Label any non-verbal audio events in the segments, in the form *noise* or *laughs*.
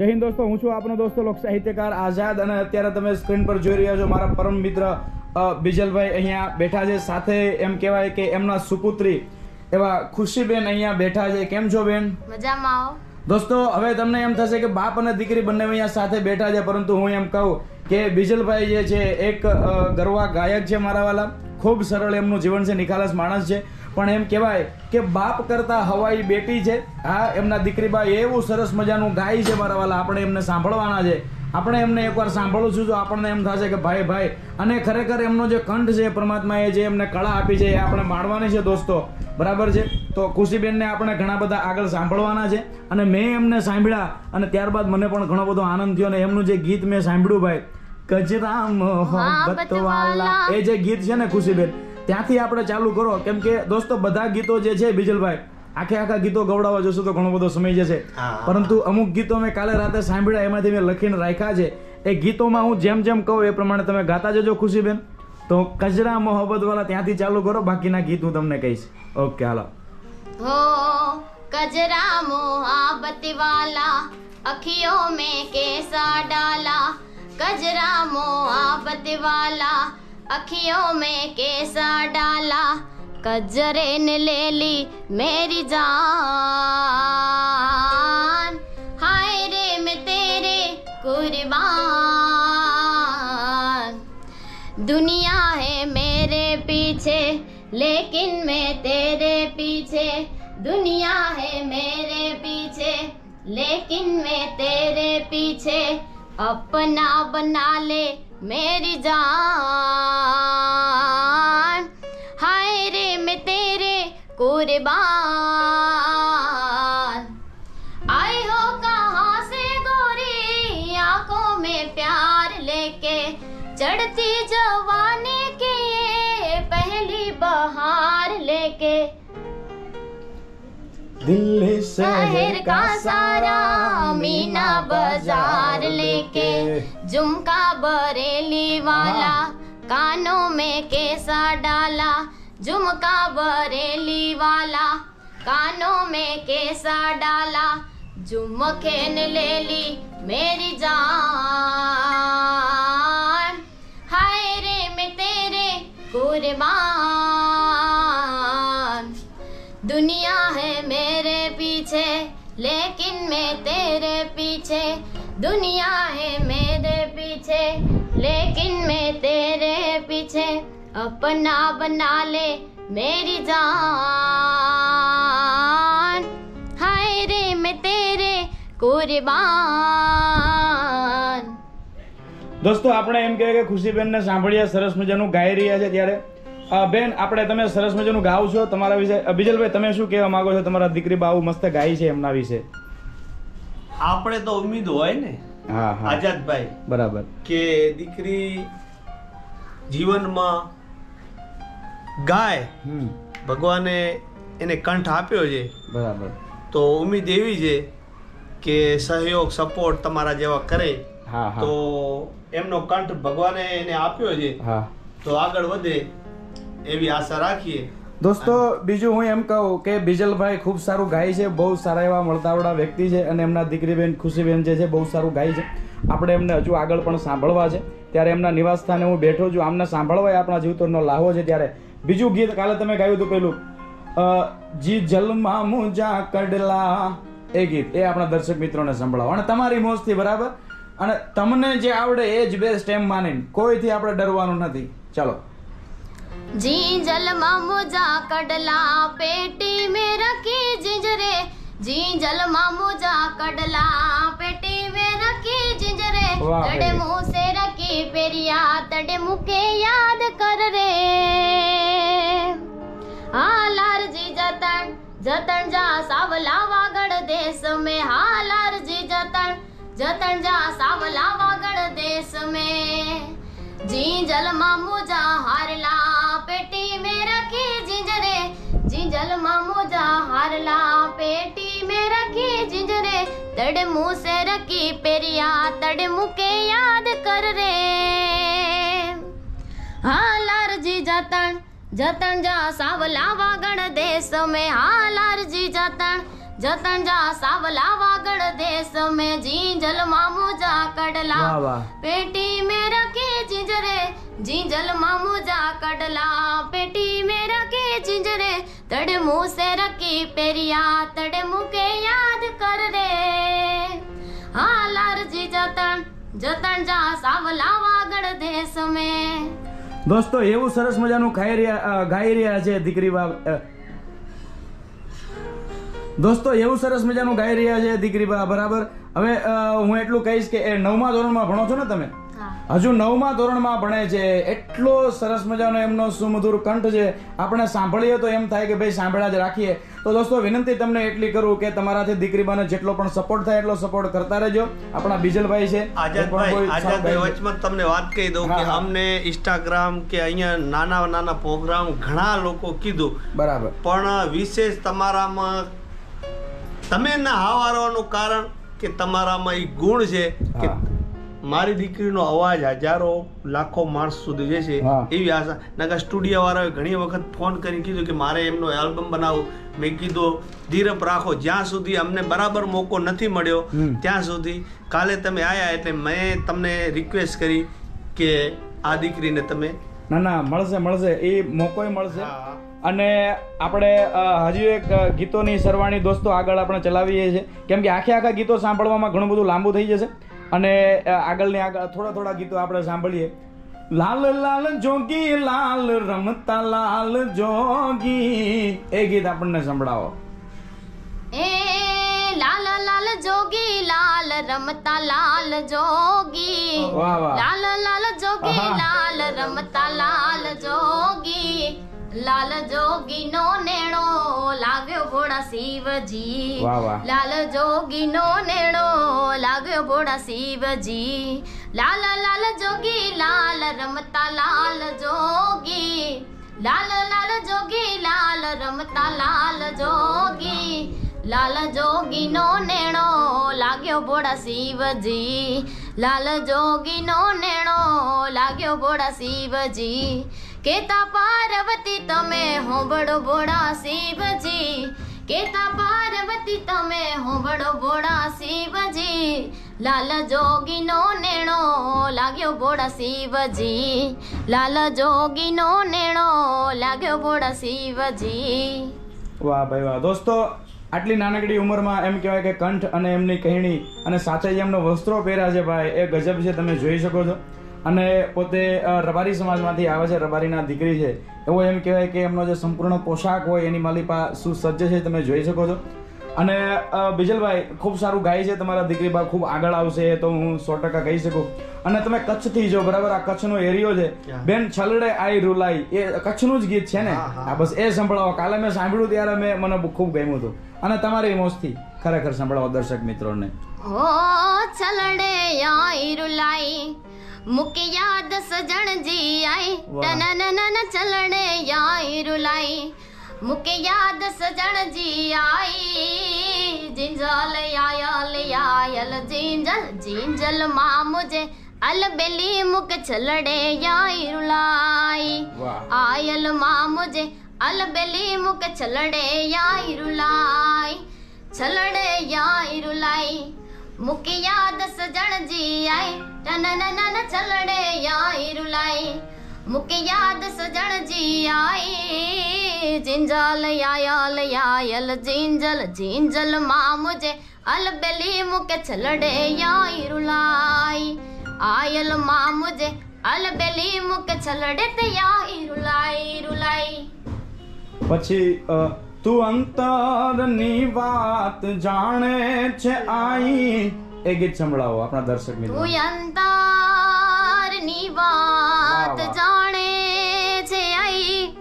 જય હિન્દ દોસ્તો હું છું આપનો દોસ્તો લોક સાહિત્યકાર આઝાદ અને અત્યારે તમે સ્ક્રીન પર જોઈ રહ્યા છો મારા પરમ મિત્ર બિજલભાઈ અહીંયા બેઠા છે. સાથે એમ કહેવાય કે એમના સુપુત્રી એવા ખુશીબેન અહીંયા બેઠા છે. કેમ છો બેન? મજામાં આવો. દોસ્તો હવે તમને એમ થશે કે બાપ અને દીકરી બંને અહીંયા સાથે બેઠા છે પરંતુ હું એમ કહું કે બિજલભાઈ જે છે એક ગરવા ગાયક છે મારા વાલા. ખૂબ સરળ એમનું જીવન છે નિખાલસ માણસ છે. પણ એમ કહેવાય કે બાપ કરતા હવાઈ બેટી છે. હા એમના દીકરીબા એવું સરસ મજાનું ગાય છે મારા વાલા આપણે એમને સાંભળવાના છે. આપણે એમને એકવાર સાંભળું છું તો આપણને એમ થશે કે ભાઈ ભાઈ અને ખરેખર એમનો જે કંઠ છે પરમાત્માએ જે એમને કળા આપી છે એ આપણે માણવાની છે દોસ્તો. બરાબર છે? તો ખુશીબેનને આપણે ઘણા બધા આગળ સાંભળવાના છે. અને મેં એમને સાંભળ્યા અને ત્યારબાદ મને પણ ઘણો બધો આનંદ થયો અને એમનું જે ગીત મેં સાંભળ્યું ભાઈ મોહબ્બત વાલા. એ જે ગીત છે ને ખુશીબેન ત્યાંથી આપણે ચાલુ કરો. કેમ કે દોસ્તો બધા ગીતો જે છે બીજલભાઈ આખે આખા ગીતો ગવડાવવા જશો તો ઘણો બધો સમય જશે. પરંતુ અમુક ગીતો મેં કાલે રાતે સાંભળ્યા એમાંથી મેં લખીને રાખ્યા છે. એ ગીતોમાં હું જેમ જેમ કહું એ પ્રમાણે તમે ગાતા જજો ખુશીબેન તો કજરા મોહબ્બત વાળા ત્યાંથી ચાલુ કરો બાકીના ગીત હું તમને કહીશ. ઓકે હાલો. હો કજરા મોહબ્બત વાલા અખિયો મે કેસા ડાલા. કજરા મોહબ્બત વાલા અખિયો મે કેસા कजरे ने ले ली मेरी जान। हाय रे मैं तेरे कुर्बान। दुनिया है मेरे पीछे, लेकिन मैं तेरे पीछे। दुनिया है मेरे पीछे, लेकिन मैं तेरे पीछे। अपना बना ले मेरी जान। बाल। आए हो से गोरी? आँखों में प्यार लेके चढ़ती जवानी की पहली बहार लेके। दिल्ली शहर का सारा मीना बाज़ार लेके झुमका बरेली वाला हाँ। कानों में कैसा डाला झुमका बरेली वाला कानों में कैसा डाला झुमके ने ले ली मेरी जान। हाय रे मैं तेरे कुर्बान। दुनिया है मेरे पीछे, लेकिन मैं तेरे पीछे। दुनिया है मेरे पीछे, लेकिन मैं तेरे पीछे। अपना बना ले मेरी जान हाय रे मैं तेरे कुर्बान દોસ્તો આપણે એમ કહીએ કે ખુશીબેનને સાંભળીએ સરસ મજાનું ગાઈ રહ્યા છે ત્યારે અ, બેન આપણે તમે સરસ મજાનું ગાવ છો તમારા વિશે અ, બિજલભાઈ તમે શું કહેવા માંગો છો તમારા દીકરી બાઉ મસ્ત ગાય છે એમના વિશે આપણે તો ઉમ્મીદ હોય ને હા હા આઝાદભાઈ બરાબર કે દીકરી જીવનમાં ગાય. ભગવાને એને કંઠ આપ્યો છે. બરાબર. તો ઉમ્મીદ એવી છે કે સહયોગ સપોર્ટ તમારા જેવા કરે. હા તો એમનો કંઠ ભગવાને એને આપ્યો છે. હા. તો આગળ વધે એવી આશા રાખીએ. દોસ્તો બીજું હું એમ કહું કે બીજલભાઈ ખૂબ સારું ગાય છે બહુ સારા એવા મળતાવડા વ્યક્તિ છે અને એમના દીકરીબેન ખુશીબેન જે છે બહુ સારું ગાય છે. આપણે એમને હજુ આગળ પણ સાંભળવા છે. ત્યારે એમના નિવાસસ્થાને હું બેઠો છું. આમને સાંભળવા આપણા જીવતરનો લાહો છે ત્યારે બીજું ગીત કાલે તમે ગાયું હતું પેલું જી જલમાં મુજા કડલા એ ગીત એ આપણા દર્શક મિત્રોને સંભળાવો. અને તમારી મોજથી બરાબર? અને તમને જે આવડે એ જ બેસ્ટ એમ માનીને. કોઈથી આપણે ડરવાનું નથી. ચાલો. જી જલમાં મુજા કડલા પેટી મે રખી જિંજરે. જી જલમાં મુજા કડલા પેટી મે રખી જિંજરે. તડે મું રખી પેરિયા તડે મુકે યાદ કર રે. जतन जा सावला वागड़ देश में हालार जी जतन। जतन जा सावला वागड़ देश में। जी जल मामूजा हारला पेटी में रखी जिंजरे। जी जल मामूजा हारला पेटी में रखी जिंजरे। तड़ मुँह से रखी पेरिया तड़ मुके याद कर रे। हालार जी जतन जतन जा सावला वागण देश में हालार जी जतन। जतन जा सावला वागण देश में जी जल मामू जा कड़ला। पेटी में रखे जिंजरे जी जल मामू जा कड़ला। पेटी में रखे जिंजरे तड़े मुँह से रखी पेरिया तड़े मुँह के याद कर रे। हालार जी जतन जतन जा सावला वागण देश में। દોસ્તો, એવું સરસ મજાનું ખાઈ રહ્યા ગાઈ રહ્યા છે દીકરી દોસ્તો, એવું સરસ મજાનું ગાઈ રહ્યા છે દીકરી બરાબર? હવે હું એટલું કહીશ કે એ નવમા ધોરણમાં ભણો છો ને તમે? હજુ નવમા ધોરણમાં ભણે છે. એટલો સરસ મજાનો એમનો સુમધુર કંઠ છે. આપણે સાંભળીએ તો એમ થાય કે ભાઈ સાંભળ્યા જ રાખીએ. તો દોસ્તો વિનંતી તમને એટલી કરું કે તમારાથી દીકરીબાને જેટલો પણ સપોર્ટ થાય એટલો સપોર્ટ કરતા રહેજો. આપણા બીજલભાઈ છે આઝાદભાઈ આઝાદભાઈ વચમાં તમને વાત કહી દઉં કે અમને ઇન્સ્ટાગ્રામ કે અહીંયા નાના નાના પ્રોગ્રામ ઘણા લોકો કીધું. બરાબર. પણ વિશેષ તમારામાં તમે ના હાવારવાનું કારણ કે તમારામાં એ ગુણ છે કે. મારી દીકરીનો અવાજ હજારો લાખો માણસ સુધી જશે. એવી આશા. નકા સ્ટુડિયો વાળાએ ઘણી વખત ફોન કરીને કીધું કે મારે એમનો એલ્બમ બનાવવું. મેં કીધું ધીરપ રાખો. જ્યાં સુધી અમને બરાબર મોકો નથી મળ્યો ત્યાં સુધી કાલે તમે આવ્યા એટલે મેં તમને રિક્વેસ્ટ કરી કે આ દીકરીને તમે ના ના મળશે મળશે. એ મોકોય મળશે. અને આપણે હજી એક ગીતોની સરવાણી દોસ્તો આગળ આપણે ચલાવીએ છીએ. કેમ કે આખે આખા ગીતો સાંભળવામાં ઘણું બધું લાંબુ થઈ જશે. અને આગળની આગળ થોડા થોડા ગીતો આપણે સાંભળીએ. લાલ લાલ જોગી લાલ રમતા લાલ જોગી. એ ગીત આપણને સંભળાવો. એ લાલ લાલ જોગી લાલ રમતા લાલ જોગી. લાલ લાલ જોગી લાલ રમતા લાલ જોગી. લાલ જોગી નો નેણો લાગ્યો ભોળા શિવજી. લાલ જોગી નો નેણો લાગ્યો ભોળા શિવજી. લાલ લાલ જોગી લાલ રમતા લાલ જોગી. લાલ લાલ જોગી લાલ રમતા લાલ જોગી. લાલ જોગી નો નેણો લાગ્યો ભોળા શિવજી. લાલ જોગી નો નેણો લાગ્યો ભોળા શિવજી. કેતા પાર્વતી, તમે હોબળો ભોળા શિવજી. કેતા પાર્વતી, તમે હોબળો ભોળા શિવજી. લાલ જોગી નો નેણો લાગ્યો ભોળા શિવજી. લાલ જોગી નો નેણો લાગ્યો ભોળા શિવજી. વાહ ભાઈ વાહ. દોસ્તો, આટલી નાનકડી ઉંમરમાં એમ કહેવાય કે કંઠ અને એમની કહેણી અને સાથે જ એમનો વસ્ત્રો પહેર્યા છે ભાઈ, એ ગજબ છે, તમે જોઈ શકો છો. અને પોતે રબારી સમાજમાંથી આવે છે રબારીના દીકરી છે. એવો એમ કહેવાય કે એમનો જે સંપૂર્ણ પોશાક હોય એની માલિપા સુસજ્જ છે તમે જોઈ શકો છો. અને બિજલભાઈ ખૂબ સારું ગાય છે તમારા દીકરી બા ખૂબ આગળ આવશે તો હું સો ટકા કહી શકું. અને તમે કચ્છથી જો બરાબર? આ કચ્છનો એરિયો છે. બેન છલડે આઈ રૂલાઈ. એ કચ્છનું જ ગીત છે ને. આ બસ એ સંભળાવો. કાલે મેં સાંભળ્યું ત્યારે મેં મને ખૂબ ગમ્યું હતું. અને તમારી મોજથી ખરેખર સંભળાવો દર્શક મિત્રોને. હો છલડે આઈ રૂલાઈ. मुके याद सजण जी आई। टन नन न चलण याई रुलाई। मुके याद सजण जी आई। जिंजल आयल आयल जिंजल जिंजल मां मुझे अल बेली मुक छलड़े याई रुलाई। आयल मां मुझे अल बेली मुक छलड़े याई रुलाई। छलड़े याई रुलाई। મુકી યાદ સજણ જી આઈ ટનનનન ચલડે આઈ રૂલાઈ મુકી યાદ સજણ જી આઈ જિંજલ આયલ આયલ જિંજલ જિંજલમાં મુજે અલ બેલી મુકે છલડે આઈ રૂલાઈ આયલમાં મુજે અલ બેલી મુકે છલડે તે આઈ રૂલાઈ રૂલાઈ પછી તું અંતરની વાત જાણે છે આઈ. એ ગીત સંભળાવો આપણા દર્શક મિત્રો. તું અંતરની વાત. જાણે છે આઈ.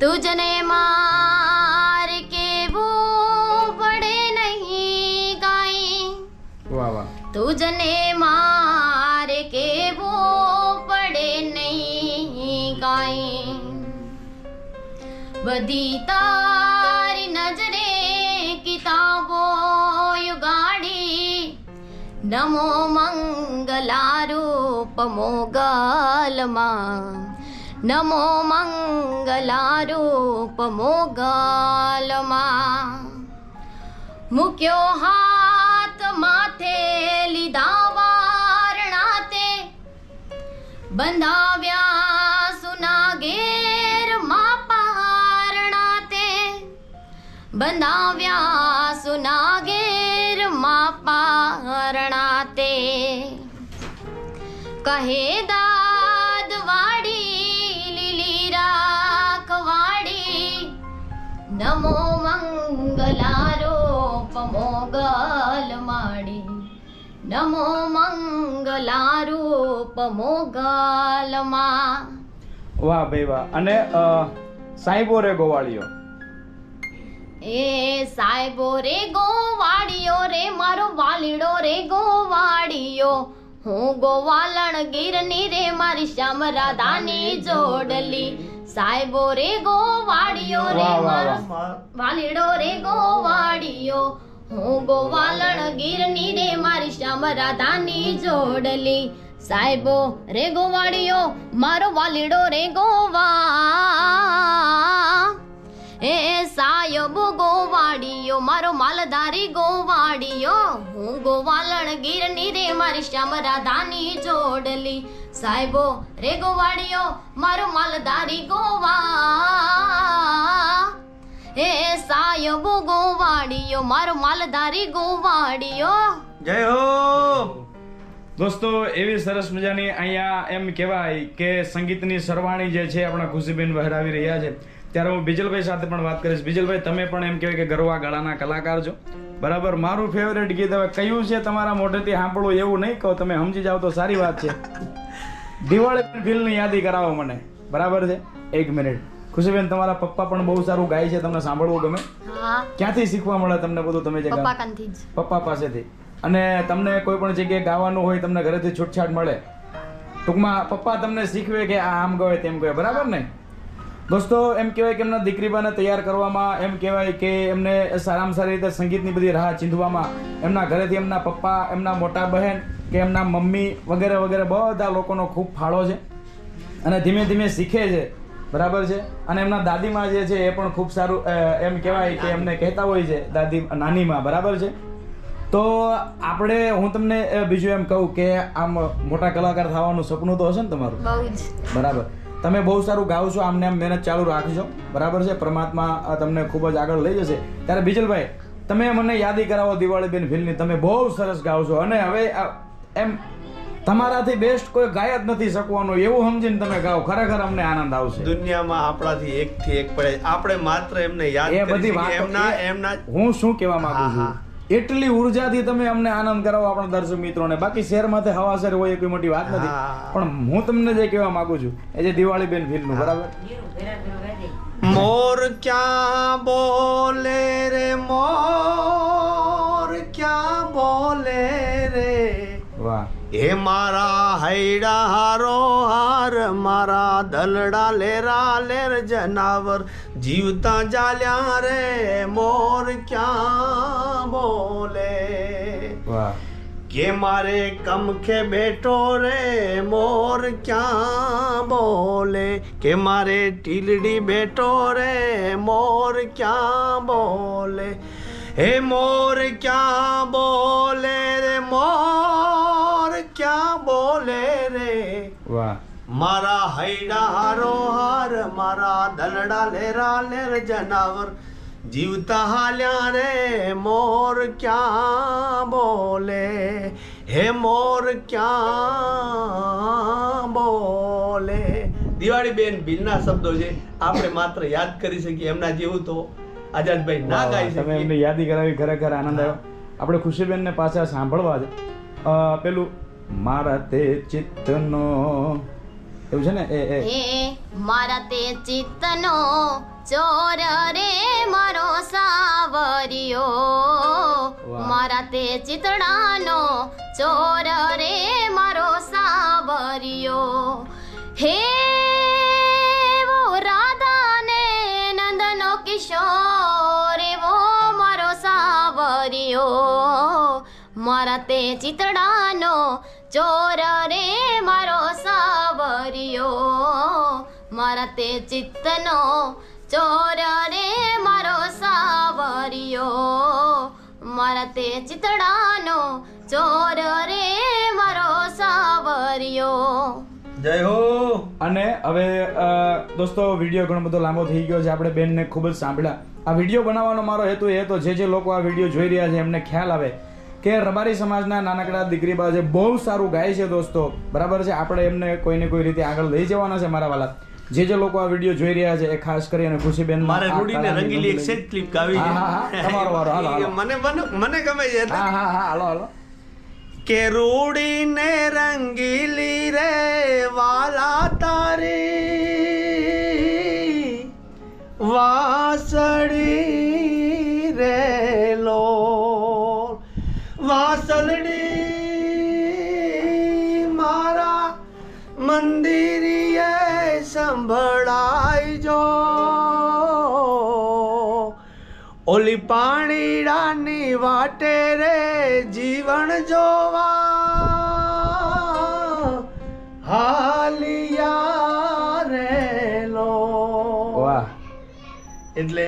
તુજને માર કેવું પડે નહીં કાઈ. વાહ વાહ. તુજને માર બધી તારી નજરે કિતાબો યુગાડી. નમો મંગલારૂપ મોગલમાં. નમો મંગલારૂપ મોગલમાં. મૂક્યો હાથ માથે લીધા વારણા તે બંધાવ્યા બંધાવ્યા સુના ઘેરમાં પારણા તે કહે દાદ વાડી લીલી રાખવાડી, નમો મંગલારોપ મોગલ માડી નમો મંગલારૂપ મોગલમાં વાહ ભાઈ વાહ. અને સાંઈ બોરે ગોવાળીઓ. એ સાહેબો રે ગોવાળિયો રે મારો વાલીડો રે ગોવાળિયો હું ગોવાલણ ગીરની રે મારી શ્યામ રાધાની જોડલી. સાહેબો રે ગોવાળિયો રે મારો વાલીડો રે ગોવાળિયો હું ગોવાલણ ગીરની રે મારી શ્યામ રાધાની જોડલી. સાહેબો રે ગોવાળિયો મારો વાલીડો રે ગોવા હું વાલણ ગીરની રે મારી શ્યામ રાધાની જોડલી. સાહેબો, રે ગોવાળિયો મારો માલધારી ગોવા. એ સાહેબો ગોવાળિયો મારો માલધારી ગોવાળિયો જય હો! દોસ્તો, એવી સરસ મજાની અહીંયા એમ કહેવાય કે સંગીતની સરવાણી જે છે, આપણા ખુશીબેન વહેરાવી રહ્યા છે. ત્યારે હું બીજલભાઈ સાથે પણ વાત કરીશ. બીજલભાઈ તમે પણ એમ કહેવાય કે ગરવા ગળાના કલાકાર છો. બરાબર? મારું ફેવરેટ ગીત હવે કયું છે તમારા મોઢેથી સાંભળવું એવું નહીં કહો. તમે સમજી જાઓ તો સારી વાત છે. *laughs* દિવાળી ફિલ્મની યાદી કરાવો મને. બરાબર છે? એક મિનિટ. ખુશીબેન તમારા પપ્પા પણ બહુ સારું ગાય છે. તમને સાંભળવું ગમે? ક્યાંથી શીખવા મળે તમને બધું? તમે જે પપ્પા પાસેથી. અને તમને કોઈ પણ જગ્યાએ ગાવાનું હોય તમને ઘરેથી છૂટછાટ મળે. ટૂંકમાં પપ્પા તમને શીખવે કે આ આમ ગવે તેમ ગવે બરાબર ને? દોસ્તો એમ કહેવાય કે એમના દીકરીબાને તૈયાર કરવામાં એમ કહેવાય કે એમને સારામાં સારી રીતે સંગીતની બધી રાહ ચીંધવામાં એમના ઘરેથી એમના પપ્પા એમના મોટા બહેન કે એમના મમ્મી વગેરે વગેરે બધા લોકોનો ખૂબ ફાળો છે. અને ધીમે ધીમે શીખે છે. બરાબર છે? અને એમના દાદીમાં જે છે એ પણ ખૂબ સારું એમ કહેવાય કે એમને કહેતા હોય છે દાદી નાનીમાં. બરાબર છે? તો આપણે હું તમને બીજું એમ કહું કે આમ મોટા કલાકાર થવાનું સપનું તો હશે ને તમારું? બરાબર. તમે બહુ સારું ગાઓ છો આમને આમ મહેનત ચાલુ રાખજો. બરાબર છે? પરમાત્મા તમને ખૂબ જ આગળ લઈ જશે. ત્યારે બીજલભાઈ તમે મને યાદી કરાવો દિવાળીબેન ફિલ્મની તમે બહુ સરસ ગાઓ છો. અને હવે એમ તમારાથી બેસ્ટ કોઈ ગાય જ નથી શકવાનું એવું સમજીને તમે ગાઓ. ખરેખર અમને આનંદ આવશે. દુનિયામાં આપણાથી એક થી એક પડે. આપણે માત્ર એમને યાદ એ બધી. એમના એમના હું શું કહેવા માંગુ છું? એટલી ઉર્જાથી તમે અમને આનંદ કરાવો આપણા દર્શક મિત્રોને. બાકી શહેરમાંથી હવાસર હોય એ કોઈ મોટી વાત નથી. પણ હું તમને જે કહેવા માંગુ છું એ જે દિવાળી બેન ફિલ્મનું બરાબર? મોર ક્યાં બોલે રે મોર ક્યાં બોલે રે? વાહ. હે મારા હૈડા હારો હાર મારા દલડા લેરા લેર જનાવર જીવતા જાલ્યા રે મોર ક્યાં બોલે? કે મારે કમખે બેઠો રે મોર ક્યાં બોલે? કે મારે ટીલડી બેઠો રે મોર ક્યાં બોલે? હે મોર ક્યાં બોલે રે મોર ક્યાં બોલે રે? વાહ. મારા હૈડા હારો હાર મારા દલડા લેરા લેર જનાવર. જીવતા હાલ્યા રે મોર ક્યાં બોલે? હે મોર ક્યાં બોલે? દિવાળી બેન ભીલના શબ્દો છે આપણે માત્ર યાદ કરી શકીએ એમના જેવું તો આઝાદભાઈ ના. ગાઈ તમે શકીએ. એમને યાદી કરાવી ખરેખર આનંદ આવ્યો. આપણે ખુશીબેનને પાછા સાંભળવા છે પેલું મારા તે ચિત્તનો એવું છે ને? એ એ. મારા તે ચિત્તનો ચોર રે મારો સાવરિયો. મારા તે ચિતડાનો ચોર રે મારો સાવરિયો. હે વો રાધા ને નંદનો કિશોર એવો મારો સાવરિયો. મારા તે ચિતડાનો ચોર રે તે ચિત્તનો ચોર રે મારો સાવરિયો. મારા તે ચિતડાનો ચોર રે મારો સાવરિયો. જય હો. અને હવે દોસ્તો વીડિયો ઘણો બધો લાંબો થઈ ગયો છે. આપણે બેનને ખૂબ જ સાંભળ્યા. આ વીડિયો બનાવવાનો મારો હેતુ એ હતો જે જે લોકો આ વીડિયો જોઈ રહ્યા છે એમને ખ્યાલ આવે કે રબારી સમાજના નાનકડા દીકરી બા બહુ સારું ગાય છે દોસ્તો. બરાબર છે? આપણે એમને કોઈને કોઈ રીતે આગળ લઈ જવાના છે મારા વાલા. જે જે લોકો આ વીડિયો જોઈ રહ્યા છે એ ખાસ કરી અને ખુશીબેન મારે રૂડીને રંગીલી એક સેજ ક્લિપ કાવી હા. તમારો વારો. હાલો. મને મને મને ગમે છે હા હા હા હાલો હાલો કે રૂડીને રંગીલી રે વાલા તારી વાસળી સંભળાઈ જો ઓલી પાણીડાની વાટે રે જીવન જોવા. હાલિયા રે લો વાહ. એટલે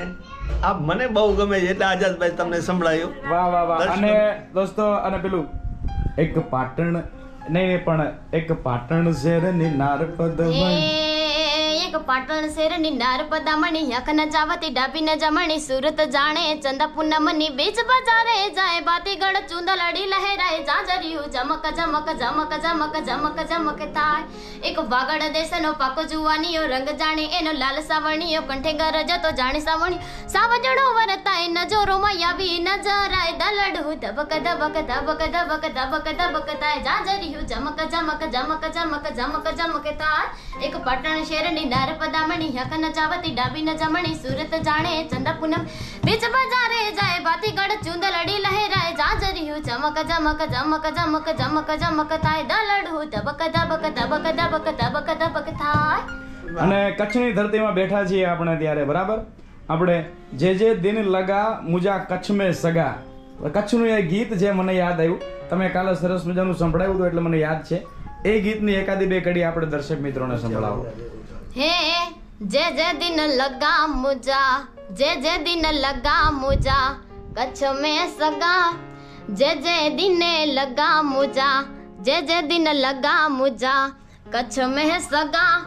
આ મને બહુ ગમે છે એટલે આઝાદભાઈ તમને સંભળાયું. વાહ વાહ વાહ. અને દોસ્તો અને પેલું એક પાટણ નહીં પણ એક પાટણ શહેરની નારપદ એ એક પાટણ શેરની નારપદામણી યખ ન જાવતી ડાબી ન જમણી, સુરત જાણે ચંદા પૂનમની બીચ બજારે જાય બાતીગઢ ચુંદલડી લહેરાય, જાજરિયું જમક જમક જમક જમક જમક જમક થાય. એક વાગડ દેશનો પાકો જુવાનીઓ, રંગ જાણે એનો લાલ સાવણીઓ કંઠે ગરજતો જાણે સાવણી સાવજણો નજરોમાં આવી નજરાય દલડું ધબક ધબક ધબક ધબક ધબક ધબક થાય જાજરિયું જમક જમક જમક જમક જમક જમક તાય એક પાટણ શહેરની નારપદામણી હક ન જાવતી ડાબી ન જમણી સુરત જાણે ચંદા પૂનમ બીચ બજારે જાય બાતીગઢ ચુંદલડી લહેરાય જાજરિયું જમક જમક જમક જમક જમક જમક થાય દલડું ધબક ધબક ધબક ધબક ધબક ધબક થાય અને કચ્છની ધરતીમાં બેઠા છીએ આપણે ત્યારે બરાબર આપણે જે જે દિન લગા મુજા કચ્છ મેં સગા. કચ્છનું એ ગીત જે મને યાદ આવ્યું, તમે કાલે સરસ મજાનું સંભળાવ્યું હતું એટલે મને યાદ છે. એ ગીતની એકાદી બે કડી આપણે દર્શક મિત્રોને સંભળાવો. હે, જે જે દિન લગા મુજા, જે જે દિન લગા મુજા, કચ્છ મેં સગા. જે જે દિને લગા મુજા, જે જે દિન લગા મુજા, કચ્છ મેં સગા.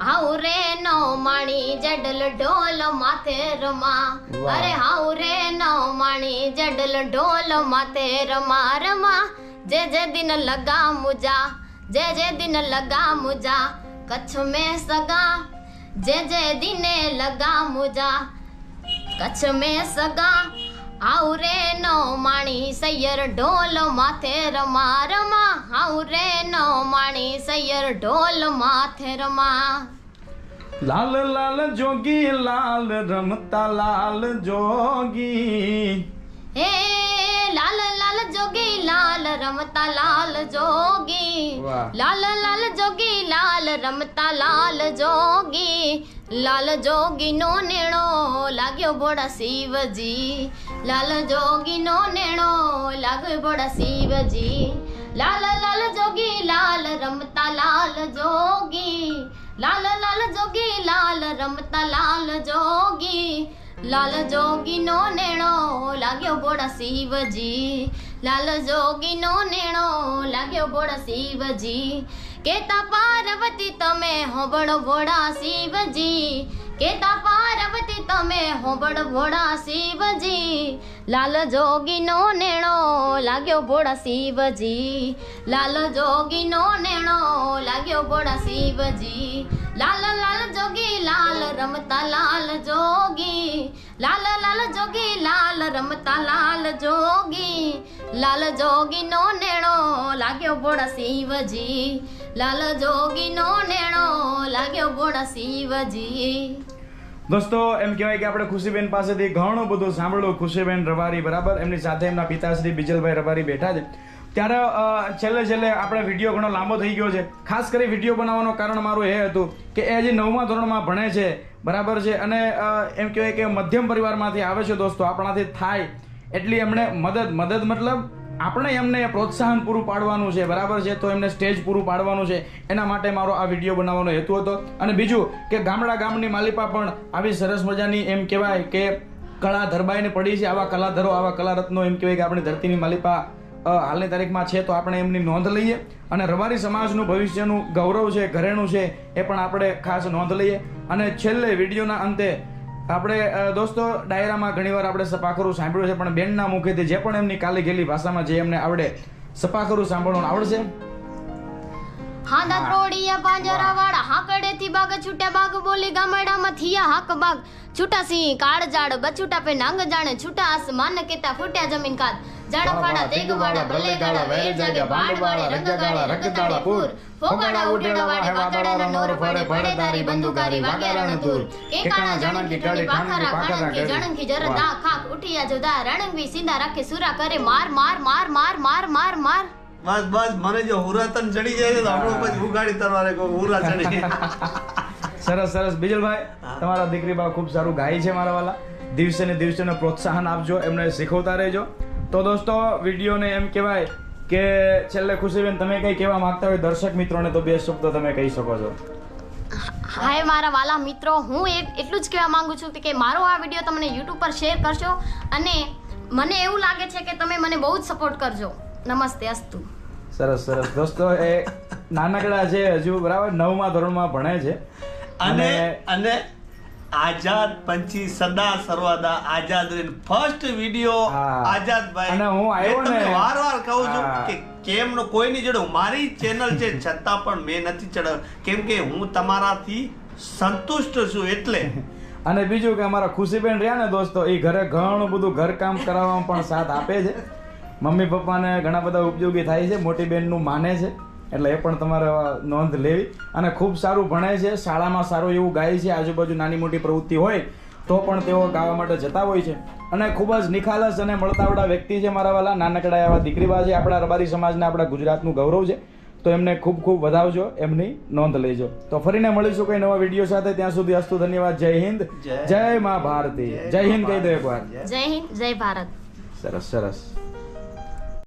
હાઉ રે નો માણી જડલ ઢોલ માથે રમા. અરે હાઉરે નો માણી જડલ ઢોલ માથે રમા રમા જે જે દિન લગા મુજા જે જે દિન લગા મુજા કચ્છ में સગા જે જે દિને લગા મુજા કચ્છ में સગા આઉ રે નો માણી સૈયર ઢોલ માથે રમા રમા આવરે નો માણી સૈયર ઢોલ માથે રમા. લાલ લાલ જોગી લાલ રમતા લાલ જોગી. હે જોગી લાલ રમતા લાલ જોગી. લાલ લાલ જોગી લાલ રમતા લાલ જોગી. લાલ જોગી નો નેણો લાગ્યો બોડા શિવજી. લાલ જોગી નો નેણો લાગ્યો બોડા શિવજી. લાલ લાલ જોગી લાલ રમતા લાલ જોગી. લાલ લાલ જોગી લાલ રમતા લાલ જોગી. લાલ જોગી નો નેણો લાગ્યો બોડા શિવજી. લાલ જોગી નો નેણો લાગ્યો બોડા શિવજી. કેતા પાર્વતી તમે હોબળો ભોળા શિવજી. કેતા પાર્વતી, તમે હોબળ ભોળા શિવજી. લાલ જોગી નો નેણો, લાગ્યો ભોળા શિવજી. લાલ જોગી નો નેણો, લાગ્યો ભોળા શિવજી. લાલ લાલ જોગી, લાલ રમતા લાલ જોગી. લાલ લાલ જોગી, લાલ રમતા લાલ જોગી. લાલ જોગી નો નેણો, લાગ્યો ભોળા શિવજી. લાલ જોગી નો નેણો લાગ્યો ગુણ શિવજી. દોસ્તો, એમ કહેવાય કે આપણે ખુશીબેન પાસેથી ઘણું બધું સાંભળ્યું ખુશીબેન રબારી બરાબર, એમની સાથે એમના પિતાશ્રી બીજલભાઈ રબારી બેઠા છે. ત્યારે છેલ્લે છેલ્લે આપણે વીડિયો ઘણો લાંબો થઈ ગયો છે. ખાસ કરી વીડિયો બનાવવાનું કારણ મારું એ હતું કે એ હજી નવમા ધોરણમાં ભણે છે, બરાબર છે? અને એમ કહેવાય કે મધ્યમ પરિવારમાંથી આવે છે દોસ્તો, આપણાથી થાય એટલી એમણે મદદ મદદ મતલબ આપણે એમને પ્રોત્સાહન પૂરું પાડવાનું છે, બરાબર છે? તો એમને સ્ટેજ પૂરું પાડવાનું છે. એના માટે મારો આ વીડિયો બનાવવાનો હેતુ હતો. અને બીજું કે ગામડા ગામની માલિપા પણ આવી સરસ મજાની એમ કહેવાય કે કળા ધરબાઈને પડી છે. આવા કલાધરો, આવા કલારત્નો એમ કહેવાય કે આપણી ધરતીની માલિપા હાલની તારીખમાં છે તો આપણે એમની નોંધ લઈએ. અને રવારી સમાજનું ભવિષ્યનું ગૌરવ છે, ઘરેણું છે, એ પણ આપણે ખાસ નોંધ લઈએ. અને છેલ્લે વિડીયોના અંતે આપણે દોસ્તો, ડાયરામાં ઘણીવાર આપણે સપાખરું સાંભળ્યું છે, પણ બેનના મુખેથી જે પણ એમની કાલી ગેલી ભાષામાં જે એમને આવડે સપાખરું સાંભળવાનું આવડશે? હાંદા ત્રોડિયા પાંજરા વાળા હાકડેથી બાગ છૂટ્યા બાગ બોલી ગામડામાં થિયા હાક બાગ. છૂટા સિંહ કાળ જાડ બછૂટા પે નાંગ જાણે છૂટા આસમાન કેતા ફૂટ્યા જમીન કાદ જાડા ફાડા દેગ વાડા ભલે ગાડા વેર જાગે ભાડ વાળે રંગ ગાળે રંગ તાળે પૂર. ફોગાડા ઉડેડા વાળે વાદળાના નોર ફળે ફળે તારી વાગે રણ દૂર કેકાણા જણંકી ટડી પાખરા ખાણંકી જણંકી જરદા ખાક ઉઠિયા જોદા રણંગવી સીધા રાખે સુરા કરે માર માર માર માર માર માર માર. બસ બસ મને જો હુરાતન ચડી જાય છે તો આપણું પછી ઉગાડી તરવારે કોઈ હુરા ચડી સરસ સરસ. બીજલભાઈ તમારા દીકરી બા ખૂબ સારું ગાય છે મારા વાલા. દિવસે ને દિવસે ને પ્રોત્સાહન આપજો એમને શીખવતા રહેજો. તો દોસ્તો વિડીયોને એમ કહેવાય કે છેલ્લે ખુશીબેન તમે કંઈ કહેવા માંગતા હોય દર્શક મિત્રોને તો બે શબ્દો તમે કહી શકો છો. હાય મારા વાલા મિત્રો હું એક એટલું જ કહેવા માંગુ છું કે મારો આ વીડિયો તમને યુટ્યુબ પર શેર કરશો અને મને એવું લાગે છે કે તમે મને બહુ જ સપોર્ટ કરજો. નમસ્તે અસ્તુ. સરસ સરસ. દોસ્તો એ નાનકડા છે હજુ બરાબર? નવમા ધોરણમાં ભણે છે. અને અને આઝાદ પંછી સદા સર્વદા આઝાદ ફર્સ્ટ વિડિયો આઝાદ ભાઈ અને હું આવ્યો ને વાર વાર કહું છું કે કેમ નો કોઈની જોડે મારી ચેનલ છે છતાં પણ મેં નથી ચડાવ્યું. કેમ કે હું તમારાથી સંતુષ્ટ છું એટલે. *laughs* અને બીજું કે અમારા ખુશીબેન રહ્યા ને દોસ્તો એ ઘરે ઘણું બધું ઘરકામ કરાવવામાં પણ સાથ આપે છે. મમ્મી પપ્પાને ઘણા બધા ઉપયોગી થાય છે મોટી બહેનનું માને છે એટલે એ પણ તમારે નોંધ લેવી. અને ખૂબ સારું ભણે છે શાળામાં સારું એવું ગાય છે આજુબાજુ નાની મોટી પ્રવૃત્તિ હોય તો પણ તેઓ ગાવા માટે જતા હોય છે. અને ખૂબ જ નિખાલસ અને મળતાવડા વ્યક્તિ છે મારા વાલા નાનકડા એવા દીકરીવા છે આપણા રબારી સમાજના આપણા ગુજરાતનું ગૌરવ છે. તો એમને ખૂબ ખૂબ વધાવજો એમની નોંધ લેજો. તો ફરીને મળીશું કોઈ નવા વીડિયો સાથે ત્યાં સુધી અસ્તુ ધન્યવાદ જય હિન્દ જય- મા ભારતી જય હિન્દ કહી દો એકવાર જય હિન્દ જય ભારત. સરસ સરસ.